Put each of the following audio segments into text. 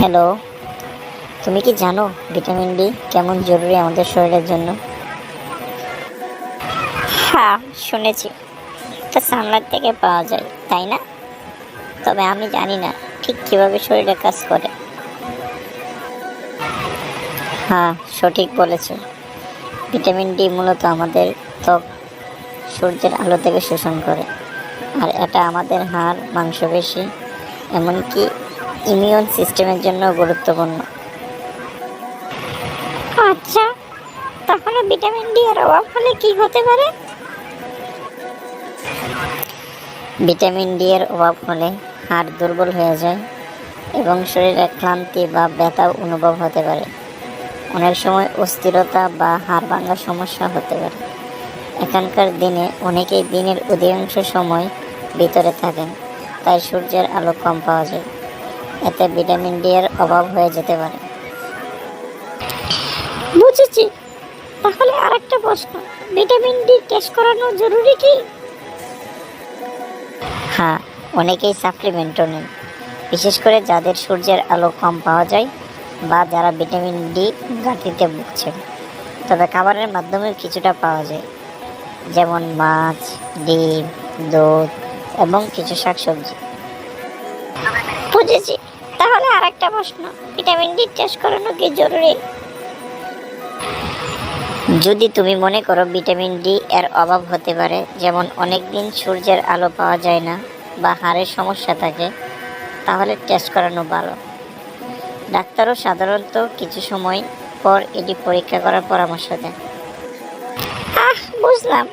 Hello, তুমি কি জানো ভিটামিন ডি কেমন জরুরি আমাদের শরীরের জন্য? হ্যাঁ শুনেছি। এটা সানলাইট থেকে পাওয়া যায়, তাই না? তবে আমি জানি না ঠিক কীভাবে শরীরে কাজ করে। হ্যাঁ সঠিক বলেছ। ভিটামিন ডি মূলত আমাদের ত্বক সূর্যের আলো থেকে শোষণ করে, আর এটা আমাদের হাড়, মাংসপেশি, এমনকি ইমিউন সিস্টেমের জন্য গুরুত্বপূর্ণ। আচ্ছা তাহলে ভিটামিন ডি এর অভাব হলে কি হতে পারে? ভিটামিন ডি এর অভাব হলে হাড় দুর্বল হয়ে যায় এবং শরীরে ক্লান্তি বা ব্যথা অনুভব হতে পারে। অনেক সময় অস্থিরতা বা হাড় ভাঙার সমস্যা হতে পারে। এখানকার দিনে অনেকেই দিনের অধিকাংশ সময় ভিতরে থাকেন তাই সূর্যের আলো কম পাওয়া যায়। এতে ভিটামিন ডি এর অভাব হয়ে যেতে পারে। বুঝেছি। তাহলে আরেকটা প্রশ্ন, ভিটামিন ডি টেস্ট করানো জরুরি কি? হ্যাঁ অনেকেই সাপ্লিমেন্টও নেন। বিশেষ করে যাদের সূর্যের আলো কম পাওয়া যায় বা যারা ভিটামিন ডি ঘাটতিতে ভুগছেন। তবে খাবারের মাধ্যমে কিছুটা পাওয়া যায়। যেমন মাছ, ডিম, দুধ এবং কিছু শাকসবজি। বুঝেছি। তাহলে আর একটা প্রশ্ন ভিটামিন ডি টেস্ট করানো কি জরুরি? যদি তুমি মনে করো ভিটামিন ডি এর অভাব হতে পারে যেমন অনেক দিন সূর্যের আলো পাওয়া যায় না বা হাড়ের সমস্যা থাকে তাহলে টেস্ট করানো ভালো। ডাক্তারও সাধারণত কিছু সময় পর এটি পরীক্ষা করার পরামর্শ দেন। আহ বুঝলাম।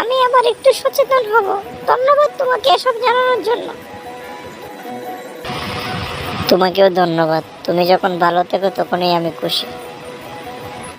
আমি আবার একটু সচেতন হব। ধন্যবাদ তোমাকে এসব জানানোর জন্য। তোমাকেও ধন্যবাদ। তুমি যখন ভালো থেকো তখনই আমি খুশি।